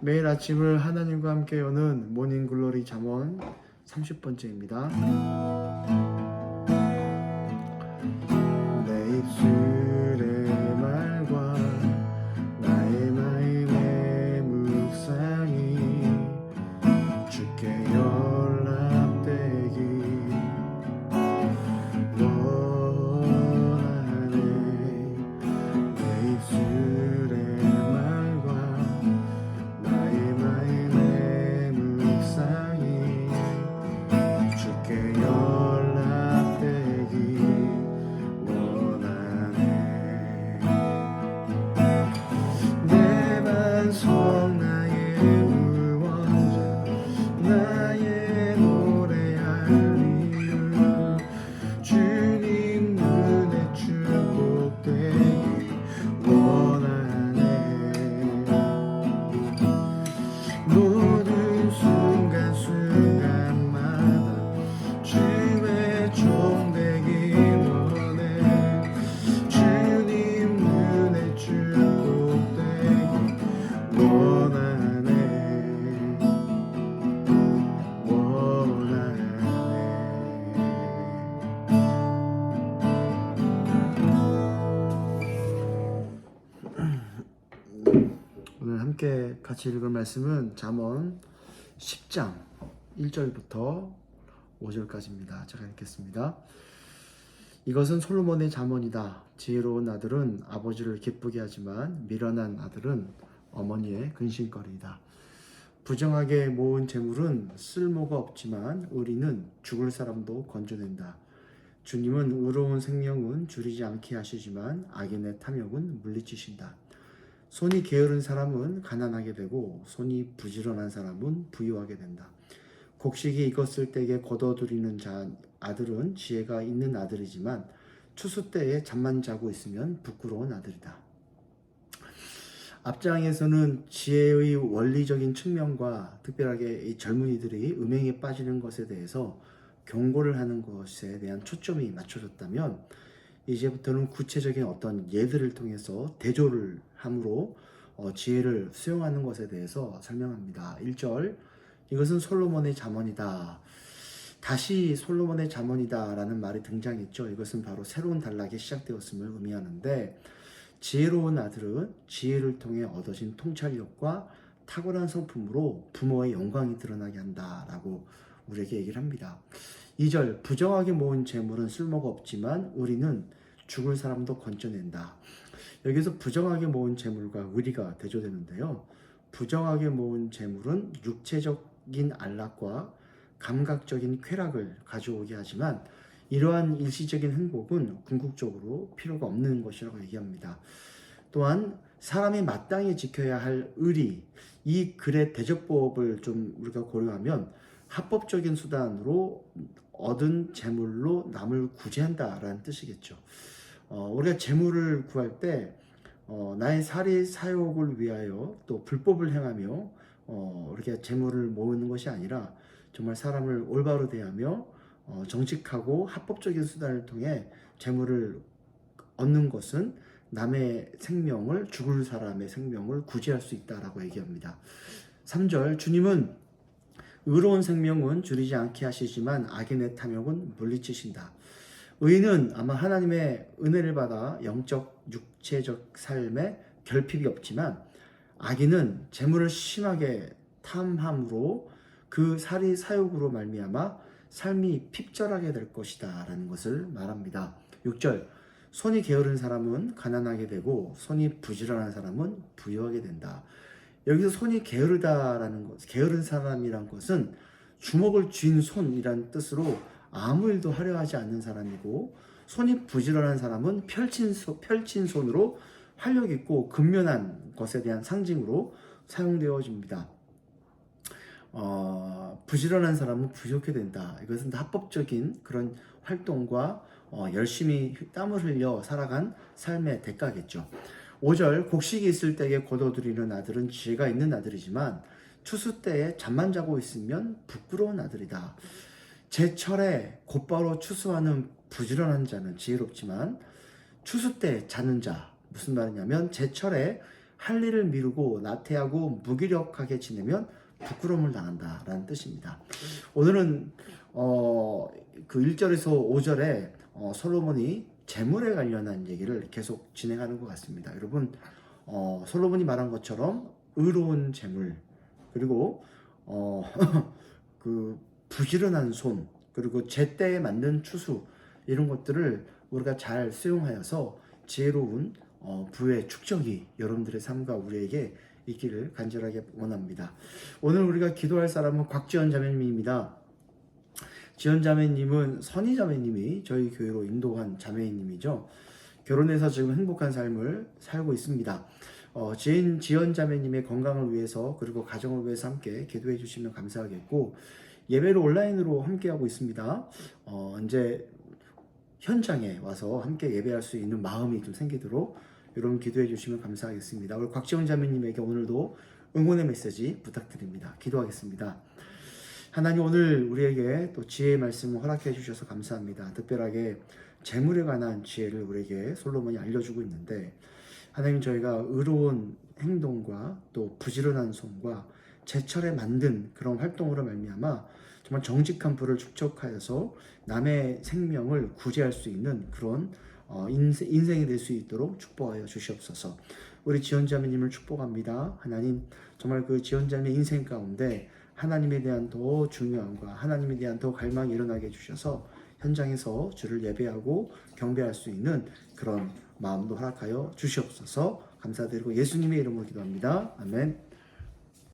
매일 아침을 하나님과 함께 여는 모닝 글로리 잠언 30번째입니다. 오늘 함께 같이 읽을 말씀은 잠언 10장 1절부터 5절까지입니다. 제가 읽겠습니다. 이것은 솔로몬의 잠언이다. 지혜로운 아들은 아버지를 기쁘게 하지만 미련한 아들은 어머니의 근심거리이다. 부정하게 모은 재물은 쓸모가 없지만 의리는 죽을 사람도 건져낸다. 주님은 의로운 생명은 줄이지 않게 하시지만 악인의 탐욕은 물리치신다. 손이 게으른 사람은 가난하게 되고 손이 부지런한 사람은 부유하게 된다. 곡식이 익었을 때에 걷어들이는 자 아들은 지혜가 있는 아들이지만 추수 때에 잠만 자고 있으면 부끄러운 아들이다. 앞장에서는 지혜의 원리적인 측면과 특별하게 이 젊은이들이 음행에 빠지는 것에 대해서 경고를 하는 것에 대한 초점이 맞춰졌다면 이제부터는 구체적인 어떤 예들을 통해서 대조를 함으로 어, 지혜를 수용하는 것에 대해서 설명합니다. 1절 이것은 솔로몬의 잠언이다. 다시 솔로몬의 잠언이다라는 말이 등장했죠. 이것은 바로 새로운 단락이 시작되었음을 의미하는데 지혜로운 아들은 지혜를 통해 얻어진 통찰력과 탁월한 성품으로 부모의 영광이 드러나게 한다라고 우리에게 얘기를 합니다. 2절 부정하게 모은 재물은 쓸모가 없지만 의리는 죽을 사람도 건져낸다. 여기서 부정하게 모은 재물과 의리가 대조되는데요. 부정하게 모은 재물은 육체적인 안락과 감각적인 쾌락을 가져오게 하지만 이러한 일시적인 행복은 궁극적으로 필요가 없는 것이라고 얘기합니다. 또한 사람이 마땅히 지켜야 할 의리, 이 글의 대접법을 좀 우리가 고려하면 합법적인 수단으로 얻은 재물로 남을 구제한다라는 뜻이겠죠. 어, 우리가 재물을 구할 때 어, 나의 살이 사욕을 위하여 또 불법을 행하며 어, 이렇게 재물을 모으는 것이 아니라 정말 사람을 올바로 대하며 어, 정직하고 합법적인 수단을 통해 재물을 얻는 것은 남의 생명을 죽을 사람의 생명을 구제할 수 있다라고 얘기합니다. 3절 주님은 의로운 생명은 줄이지 않게 하시지만 악인의 탐욕은 물리치신다. 의인은 아마 하나님의 은혜를 받아 영적 육체적 삶에 결핍이 없지만 악인은 재물을 심하게 탐함으로 그 살이 사욕으로 말미암아 삶이 핍절하게 될 것이다 라는 것을 말합니다. 6절 손이 게으른 사람은 가난하게 되고 손이 부지런한 사람은 부유하게 된다. 여기서 손이 게으르다라는 것, 게으른 사람이란 것은 주먹을 쥔 손이란 뜻으로 아무 일도 하려 하지 않는 사람이고 손이 부지런한 사람은 펼친, 소, 펼친 손으로 활력 있고 근면한 것에 대한 상징으로 사용되어집니다. 어, 부지런한 사람은 부족해 된다. 이것은 합법적인 그런 활동과 어, 열심히 땀을 흘려 살아간 삶의 대가겠죠. 5절 곡식이 있을 때에 거둬들이는 아들은 지혜가 있는 아들이지만 추수 때에 잠만 자고 있으면 부끄러운 아들이다. 제철에 곧바로 추수하는 부지런한 자는 지혜롭지만 추수 때 자는 자 무슨 말이냐면 제철에 할 일을 미루고 나태하고 무기력하게 지내면 부끄러움을 당한다라는 뜻입니다. 오늘은 어, 그 1절에서 5절에 어, 솔로몬이 재물에 관련한 얘기를 계속 진행하는 것 같습니다. 여러분 어, 솔로몬이 말한 것처럼 의로운 재물 그리고 어, 그 부지런한 손 그리고 제때에 맞는 추수 이런 것들을 우리가 잘 수용하여서 지혜로운 어, 부의 축적이 여러분들의 삶과 우리에게 있기를 간절하게 원합니다. 오늘 우리가 기도할 사람은 곽지연 자매님입니다. 지연 자매님은 선희 자매님이 저희 교회로 인도한 자매님이죠. 결혼해서 지금 행복한 삶을 살고 있습니다. 어, 지은 지연 자매님의 건강을 위해서 그리고 가정을 위해서 함께 기도해 주시면 감사하겠고 예배를 온라인으로 함께 하고 있습니다. 어, 언제 현장에 와서 함께 예배할 수 있는 마음이 좀 생기도록 여러분 기도해 주시면 감사하겠습니다. 우리 곽지원 자매님에게 오늘도 응원의 메시지 부탁드립니다. 기도하겠습니다. 하나님 오늘 우리에게 또 지혜의 말씀을 허락해 주셔서 감사합니다. 특별하게 재물에 관한 지혜를 우리에게 솔로몬이 알려주고 있는데 하나님 저희가 의로운 행동과 또 부지런한 손과 제철에 만든 그런 활동으로 말미암아 정말 정직한 부를 축적하여서 남의 생명을 구제할 수 있는 그런 어, 인생, 인생이 될 수 있도록 축복하여 주시옵소서. 우리 지원자매님을 축복합니다. 하나님 정말 그 지원자매 인생 가운데 하나님에 대한 더 중요함과 하나님에 대한 더 갈망이 일어나게 해주셔서 현장에서 주를 예배하고 경배할 수 있는 그런 마음도 허락하여 주시옵소서 감사드리고 예수님의 이름으로 기도합니다. 아멘.